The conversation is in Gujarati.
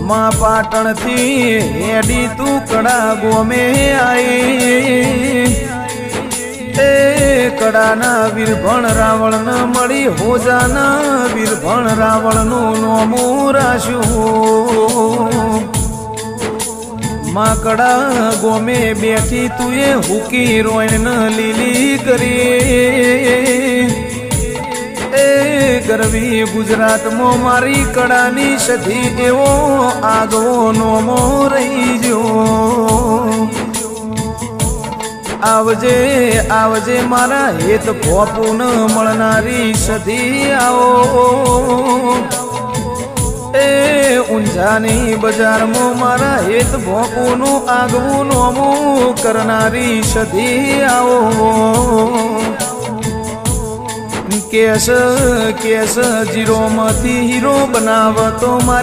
માં પાટણથી થી તું કડા ગોમે આઈ. એ કડાના વીરભણ રાવણ મળી હોજાના વીરભણ રાવણનું નોમું રાશું માં કડા ગોમે બેઠી તુએ હુકી રોયણ લીલી કરી. ગરવી ગુજરાતમાં મારી કડાની સધી એવો આગવો નોમો રહી જો આવજે આવજે મારા હેત ભોપુન મળનારી સધી આવો. એ ઊંઝાની બજારમાં મારા હેત ભોપુનું આગવું નોમું કરનારી સધી આવો. કેસ કેસ જીરોમાંથી હીરો બનાવતો મારી